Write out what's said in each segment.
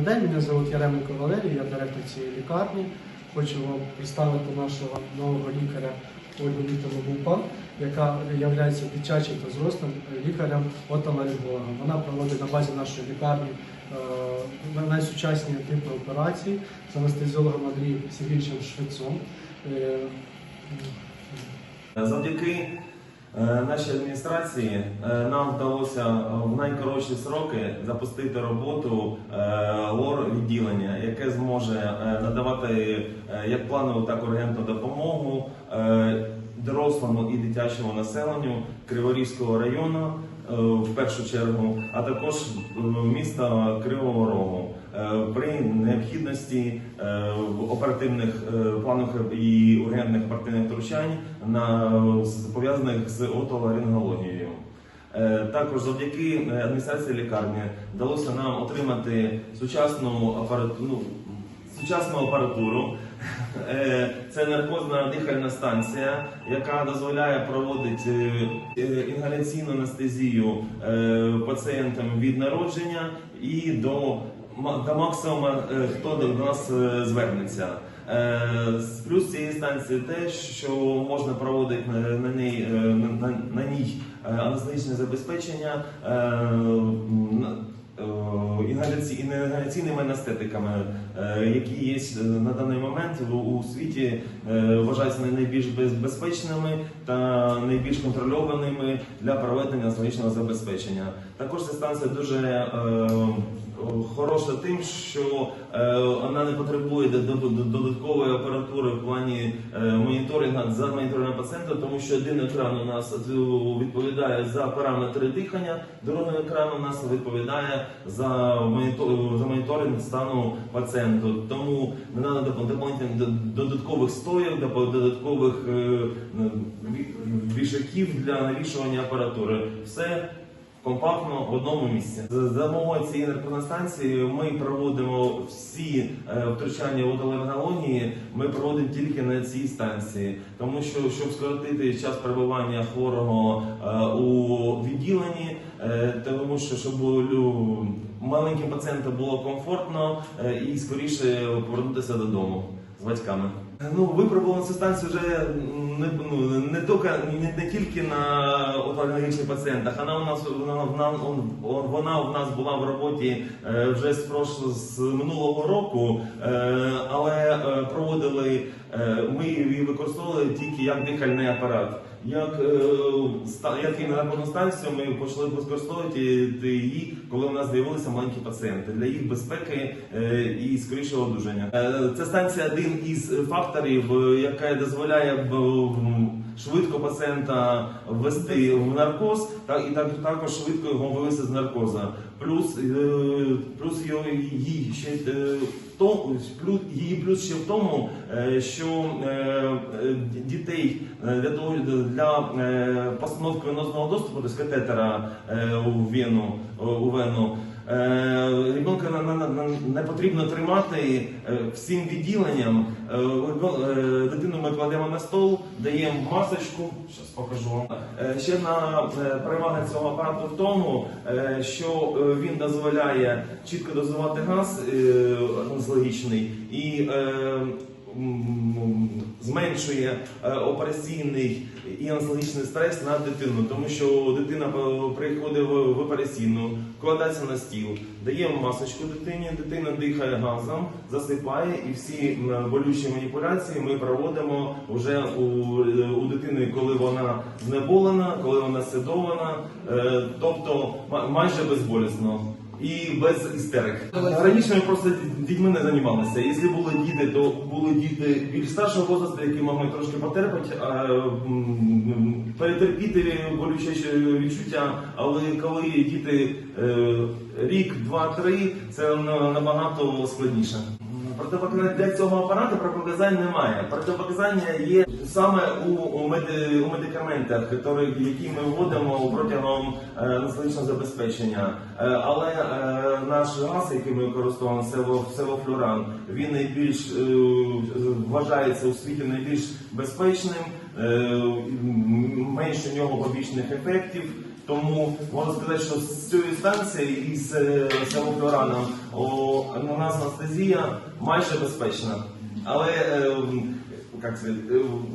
Добрий день, мене звуть Яременко Валерій, я директор цієї лікарні. Хочу вам представити нашого нового лікаря Ольгу Вікторовну Бупан, яка є дитячим та зрослим лікарем отоларингологом. Вона проводить на базі нашої лікарні е, найсучасні типи операцій з анестезіологом Андрієм Сергійовичем Швецом. Е, Завдяки нашій адміністрації е, нам вдалося в найкоротші сроки запустити роботу е, лор відділення, яке зможе е, надавати е, як планову, так і ургентну допомогу е, дорослому і дитячому населенню Криворізького району. е, В першу чергу, а також е, міста Кривого Рогу Е, при необхідності е, оперативних е, планових і ургентних оперативних втручань пов'язаних з отоларингологією. Е, Також завдяки е, адміністрації лікарні вдалося нам отримати сучасну апаратуру. Ну, сучасну апаратуру. Е, Це наркозна дихальна станція, яка дозволяє проводити інгаляційну анестезію пацієнтам від народження і до, до максимуму, е, хто до нас звернеться. Е, Плюс цієї станції те, що можна проводити на, ній, на, ній е, анестезичне забезпечення. е, на- е, інгаляці- інгаляційними анестетиками, які є на даний момент у, світі, вважаються найбільш безпечними та найбільш контрольованими для проведення анестезичного забезпечення. Також ця станція дуже хороша тим, що е, вона не потребує до- до- до- додаткової апаратури в плані е, моніторингу за моніторингом пацієнта, тому що один екран у нас відповідає за параметри дихання, другий екран у нас відповідає за монітор- за моніторинг стану пацієнту. Тому не треба додаткових стоїв, додаткових е, вішаків для навішування апаратури. Все компактно в одному місці. За за допомогою цієї наркостанції ми проводимо всі е, втручання в ми проводимо тільки на цій станції, тому що щоб скоротити час перебування хворого е, у відділенні, е, тому що щоб маленьким пацієнтам було комфортно і скоріше повернутися додому батьками. Ну, випробували цю станцію вже не, ну, не, тільки, не, не тільки на отоларингологічних пацієнтах, вона у нас вона, вона, вона у нас була в роботі е, вже з, з минулого року, е, але е, проводили е, ми її використовували тільки як дихальний апарат. Як, е, як і на наркозну станцію ми почали використовувати її, коли у нас з'явилися маленькі пацієнти для їх безпеки е, і скорішого одужання. Е, Ця станція один із факторів, е, яка дозволяє швидко пацієнта ввести в наркоз, та і так також швидко його вивести з наркоза. Плюс е, плюс її ще е, плюс її плюс ще в тому, е, що дітей для того для постановки венозного доступу, до катетера у вену у вену. Е, Ребенка не потрібно тримати е, всім відділенням. Е, Дитину ми кладемо на стол, даємо масочку. Зараз покажу вам. Ще на перевага цього апарату в тому, що він дозволяє чітко дозувати газ м, зменшує е, операційний і анестезіологічний стрес на дитину, тому що дитина е, приходить в операційну, вкладається на стіл, даємо масочку дитині, дитина дихає газом, засипає, і всі болючі маніпуляції ми проводимо вже у, у дитини, коли вона знеболена, коли вона седована, е, тобто ма- майже безболісно. І без істерик. Раніше ми просто дітьми не займалися. Якщо були діти, то були діти більш старшого возрасту, які могли трошки потерпати, перетерпіти болюче відчуття. Але коли діти е, рік, два, три, це на- набагато складніше. Протипоказань для цього апарату протипоказань немає. Протипоказання є саме у, у, меди, у медикаментах, які, ми вводимо протягом е, наслідчого забезпечення. Е, але е, наш газ, який ми використовуємо, сево, севофлюран, він найбільш вважається у світі найбільш безпечним, менше у нього побічних ефектів. Тому можу сказати, що з цієї станції із е, Севофлораном у нас анестезія майже безпечна. Але е, як це, е,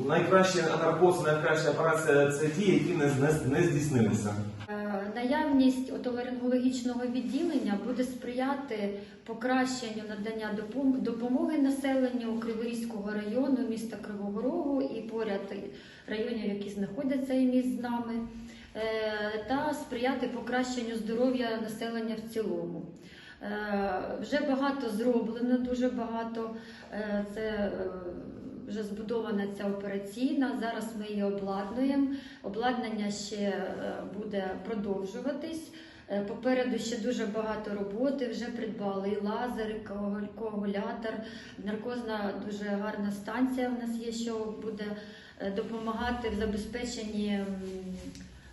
найкращий наркоз, найкраща операція це ті, які не, не, не здійснилися. Е, Наявність отоларингологічного відділення буде сприяти покращенню надання допом- допомоги населенню Криворізького району, міста Кривого Рогу і поряд районів, які знаходяться і міст з нами, та сприяти покращенню здоров'я населення в цілому. Е, Вже багато зроблено, дуже багато. Е, Це е, вже збудована ця операційна. Зараз ми її обладнуємо. Обладнання ще е, буде продовжуватись. Е, Попереду ще дуже багато роботи. Вже придбали і лазер, і коагулятор. Наркозна дуже гарна станція в нас є, що буде е, допомагати в забезпеченні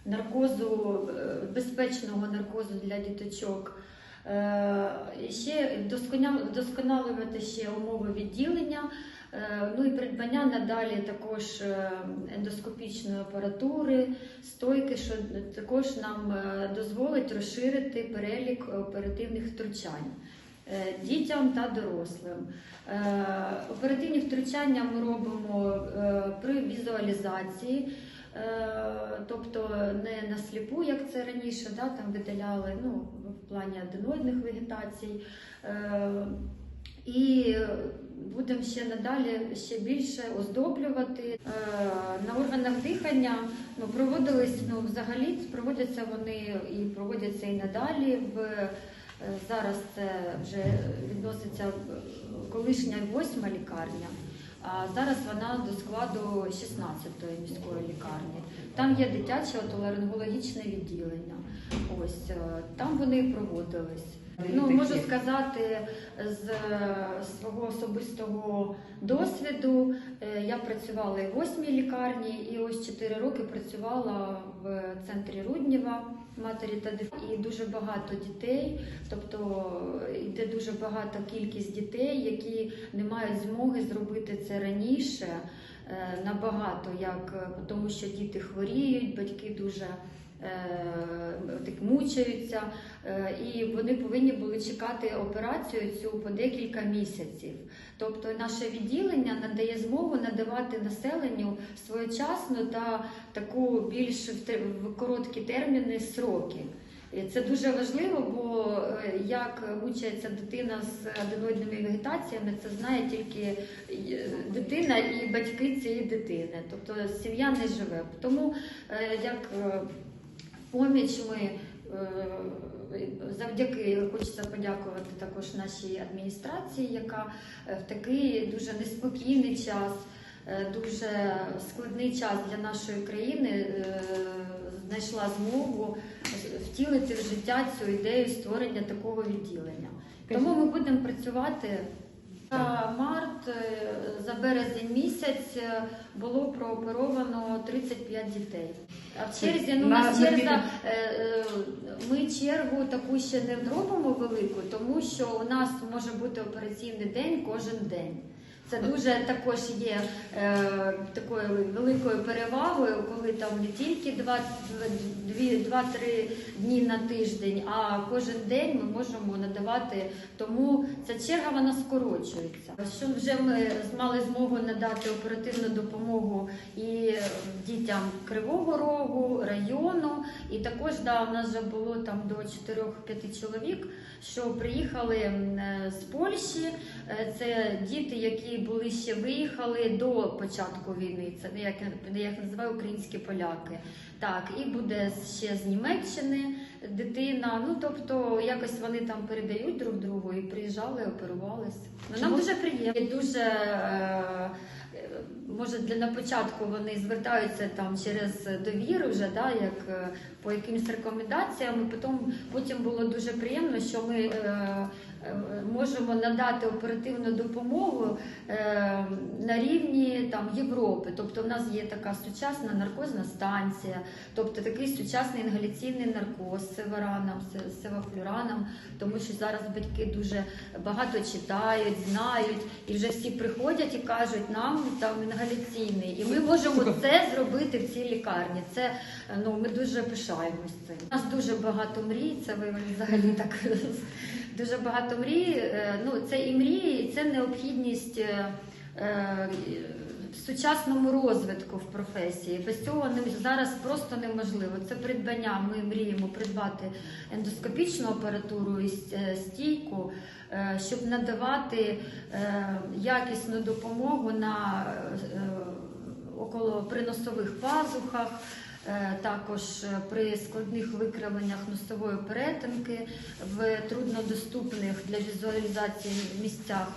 наркозу, е, безпечного наркозу для діточок. Е, Ще вдосконалювати ще умови відділення. Е, Ну і придбання надалі також ендоскопічної апаратури, стойки, що також нам дозволить розширити перелік оперативних втручань дітям та дорослим. Оперативні втручання ми робимо при візуалізації. Е, Тобто не на сліпу, як це раніше, да, там видаляли ну, в плані аденоїдних вегетацій. Е, І будемо ще надалі ще більше оздоблювати. Е, На органах дихання ну, проводились ну, взагалі, проводяться вони і проводяться і надалі. В, зараз це вже відноситься колишня восьма лікарня. Зараз вона до складу 16-ї міської лікарні. Там є дитяче отоларингологічне відділення. Ось е, там вони проводились. Ну можу сказати з е, свого особистого досвіду. е, Я працювала і в восьмій лікарні, і ось 4 роки працювала в центрі Рудніва матері та дитини. І дуже багато дітей, тобто йде дуже багата кількість дітей, які не мають змоги зробити це раніше. е, Набагато як е, тому, що діти хворіють, батьки дуже е, так мучаються, е, і вони повинні були чекати операцію цю по декілька місяців. Тобто наше відділення надає змогу надавати населенню своєчасно та таку більш в короткі терміни сроки. Це дуже важливо, бо е, як мучається дитина з аденоїдними вегетаціями, це знає тільки е, дитина і батьки цієї дитини. Тобто сім'я не живе. Тому е, як е, поміч ми е, завдяки хочеться подякувати також нашій адміністрації, яка е, в такий дуже неспокійний час, е, дуже складний час для нашої країни знайшла змогу втілити в життя цю ідею створення такого відділення. Тому ми будемо працювати. За март е, за березень місяць е, було прооперовано 35 дітей. А в черзі ну, у На- нас на черза. е, е, Ми чергу таку ще не робимо велику, тому що у нас може бути операційний день кожен день. Це дуже також є е, такою великою перевагою, коли там не тільки 2-3 дні на тиждень, а кожен день ми можемо надавати. Тому ця черга вона скорочується. Що вже ми мали змогу надати оперативну допомогу і дітям Кривого Рогу, району, і також да, у нас вже було там до 4-5 чоловік, що приїхали е, з Польщі. Е, Це діти, які були ще виїхали до початку війни. Це як я як називаю українські поляки. Так, і буде ще з Німеччини дитина. Ну тобто якось вони там передають друг другу і приїжджали, оперувались. Ну, нам дуже приємно. Дуже е, може для на початку вони звертаються там через довіру, вже да, як е, по якимось рекомендаціям. І потім потім було дуже приємно, що ми. Е, е, Можемо надати оперативну допомогу е, на рівні там Європи. Тобто, в нас є така сучасна наркозна станція, тобто такий сучасний інгаляційний наркоз з севераном, з севафлюраном, тому що зараз батьки дуже багато читають, знають, і вже всі приходять і кажуть, нам там інгаляційний, і ми можемо це зробити в цій лікарні. Це е, ну ми дуже пишаємось цим. У нас дуже багато мрій. Це ви взагалі так дуже багато мрій. Е, Ну це і мрії, і це необхідність. Сучасному розвитку в професії без цього зараз просто неможливо. Це придбання. Ми мріємо придбати ендоскопічну апаратуру і е, стійку, е, щоб надавати е, якісну допомогу на около приносових пазухах. Також при складних викривленнях носової перетинки в труднодоступних для візуалізації місцях.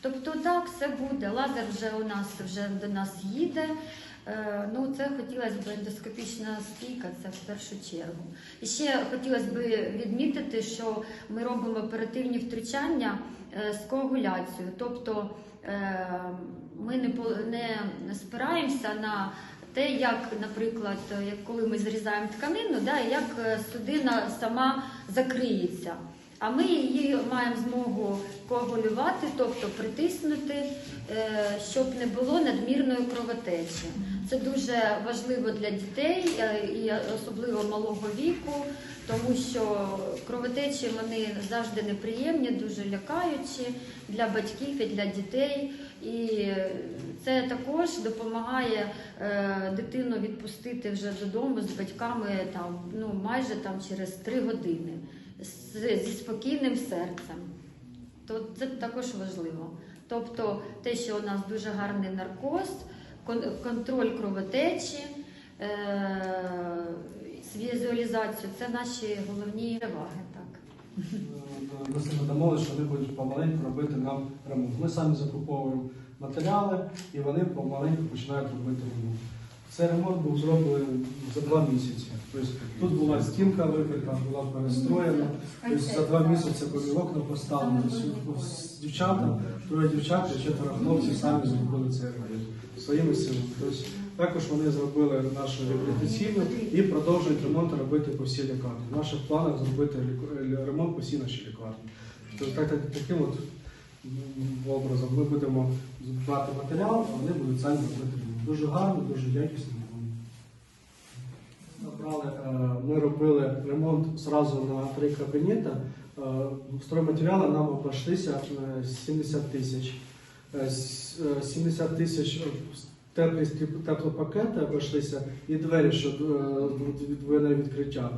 Тобто так, все буде. Лазер вже у нас вже до нас їде. Е, Ну, це хотілося б ендоскопічна стійка, це в першу чергу. І ще хотілося б відмітити, що ми робимо оперативні втручання е, з коагуляцією. Тобто е, ми не, не спираємося на те, як, наприклад, як коли ми зрізаємо тканину, да, як судина сама закриється. А ми її маємо змогу коагулювати, тобто притиснути, е, щоб не було надмірної кровотечі. Це дуже важливо для дітей е, і особливо малого віку, тому що кровотечі вони завжди неприємні, дуже лякаючі для батьків і для дітей. І це також допомагає е, дитину відпустити вже додому з батьками там ну майже там через три години зі спокійним серцем. То це також важливо. Тобто те, що у нас дуже гарний наркоз, контроль кровотечі, е- візуалізацію це наші головні переваги. Е, Ми з домовилися, що вони будуть помаленьку робити нам ремонт. Ми самі закуповуємо матеріали і вони помаленьку починають робити ремонт. Цей ремонт був зроблений за два місяці. Тобто тут була стінка вибита, була перестроєна. Тобто за два місяці були окна поставлені. Дівчата, троє дівчат і четверо хлопців самі зробили цей ремонт своїми силами. Тобто також вони зробили нашу реабілітаційну і продовжують ремонт робити по всій лікарні. В наших планах зробити ремонт по всій нашій лікарні. Тобто так, так, таким от образом ми будемо брати матеріал, а вони будуть самі робити. Дуже гарно, дуже якісно. Набрали, е, Ми робили ремонт зразу на три кабінети. Е, Стройматеріали нам обійшлися е, 70 тисяч. Е, е, 70 тисяч теплі теплопакети обійшлися і двері, що е, відвоєне відкриття.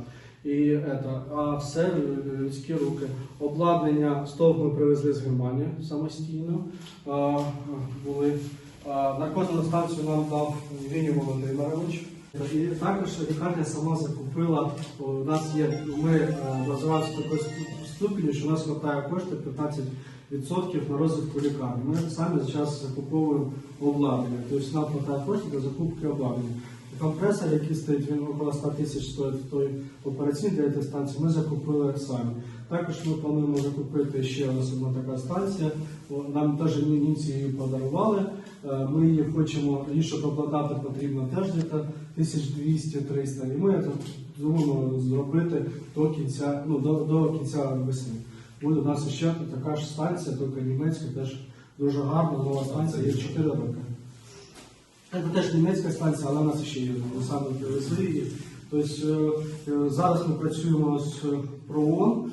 І это, а все людські руки. Обладнання стовп ми привезли з Германії самостійно. Були. А Наркозну станцію нам дав Євгеній Володимирович. І також лікарня сама закупила. У нас є, ми е, розвиваємося в ступені, що у нас вистачає коштів 15% на розвитку лікарні. Ми самі зараз закуповуємо обладнання. Тобто нам вистачає коштів для закупки обладнання. Компресор, який стоїть, він около 100 тисяч стоїть той операційний для станції, ми закупили самі. Також ми плануємо закупити ще у нас одна така станція. Нам теж німці її подарували. Е, Ми її хочемо, її щоб обладнати потрібно теж десь 1200-300. І ми це думаємо зробити до кінця, ну, до, до кінця весни. Буде у нас ще така ж станція, тільки німецька, теж дуже гарна, нова станція, є 4 роки. Це теж німецька станція, але у нас ще є. Саме привезли. Тобто е, е, зараз ми працюємо з ПРООН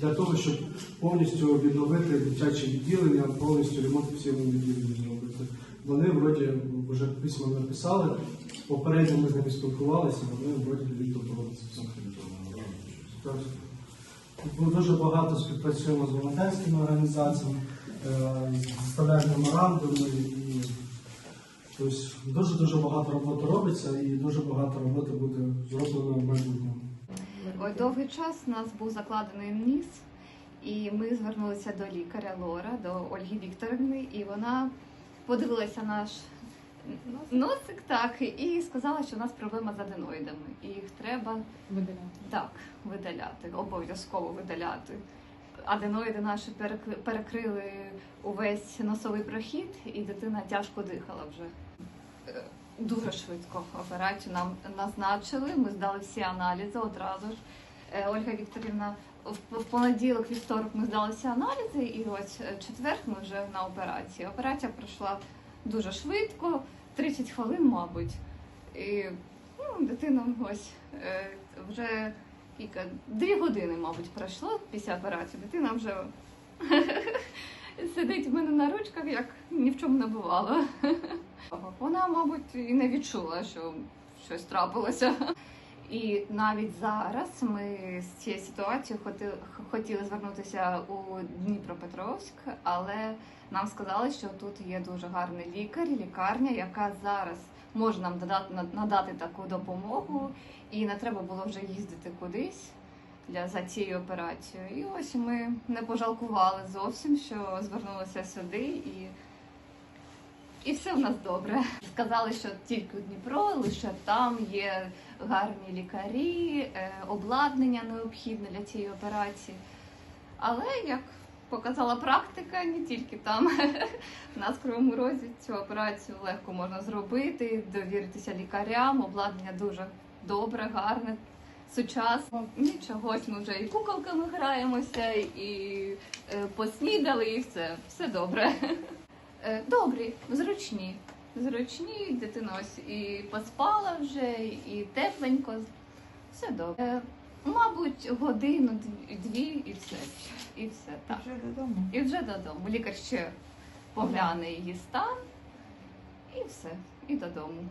для того, щоб повністю відновити дитяче відділення, повністю ремонт всього відділення зробити. Вони вроді вже письма написали, попередньо ми з ними спілкувалися, вони вроді будуть готуватися. Так. Ми дуже багато співпрацюємо з волонтерськими організаціями, е, составляємо меморандуми і дуже-дуже багато роботи робиться і дуже багато роботи буде зроблено в майбутньому. Ой, довгий час у нас був закладений ніс, і ми звернулися до лікаря Лора, до Ольги Вікторівни, і вона подивилася наш носик так і сказала, що у нас проблема з аденоїдами, і їх треба Видаляти. так видаляти, обов'язково видаляти. Аденоїди наші перекри- перекрили увесь носовий прохід, і дитина тяжко дихала вже. Дуже швидко операцію нам назначили. Ми здали всі аналізи одразу ж. Е, Ольга Вікторівна, в, понеділок, вівторок ми здали всі аналізи, і ось е, четверг ми вже на операції. Операція пройшла дуже швидко, 30 хвилин, мабуть. І ну, дитина ось е, вже кілька, дві години, мабуть, пройшло після операції. Дитина вже сидить в мене на ручках, як ні в чому не бувало. Вона, мабуть, і не відчула, що щось трапилося. І навіть зараз ми з цією ситуацією хотіли звернутися у Дніпропетровськ, але нам сказали, що тут є дуже гарний лікар, лікарня, яка зараз може нам надати таку допомогу, і не треба було вже їздити кудись для за цією операцією. І ось ми не пожалкували зовсім, що звернулися сюди і. І все в нас добре. Сказали, що тільки Дніпро, лише там є гарні лікарі, е, обладнання необхідне для цієї операції. Але як показала практика, не тільки там. У нас в Кривому Розі цю операцію легко можна зробити, довіритися лікарям, обладнання дуже добре, гарне, сучасне. Нічого, ось ми вже і куколками граємося, і е, поснідали, і все, все добре. Е, Добрі, зручні. Зручні, дитина ось і поспала вже, і тепленько. Все добре. Е, Мабуть, годину, дві- і все. І все так. Вже додому. І вже додому. Лікар ще погляне її стан, і все, і додому.